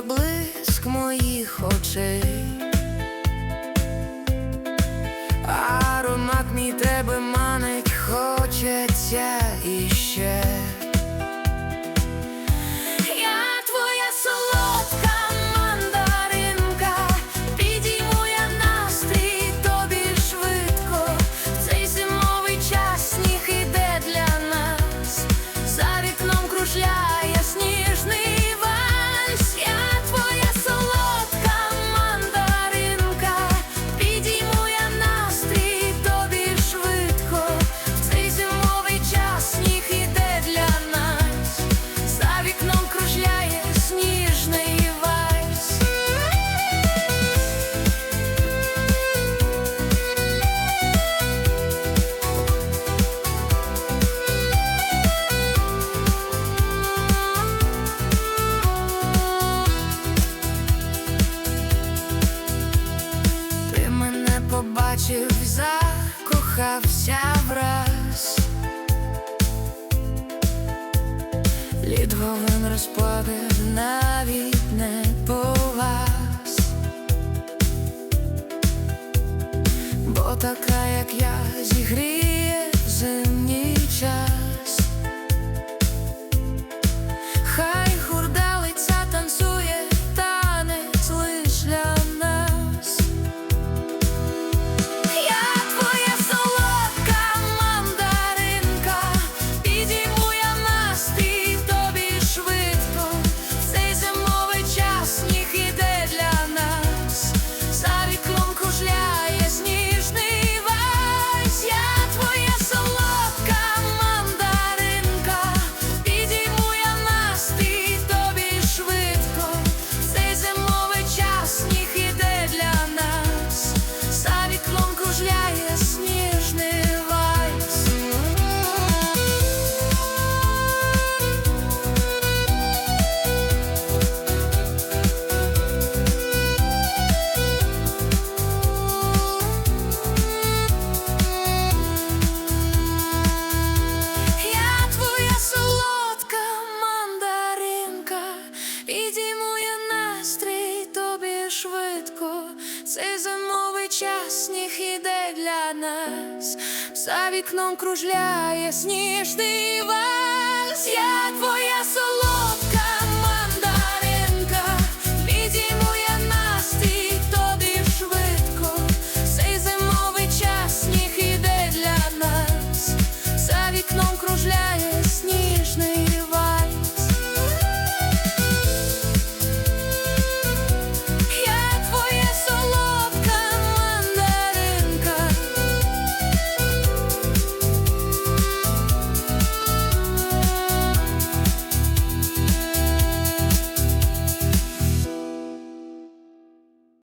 блиск моїх очей. побачив, закохався враз, лід вовин розповів навіть не по вас, бо така, як я зігрів. За вікном кружляє сніжний вальс. Я твоя солодка мандаринка, Відійму я настрій тобі швидко, цей зимовий час сніг іде для нас, за вікном кружляє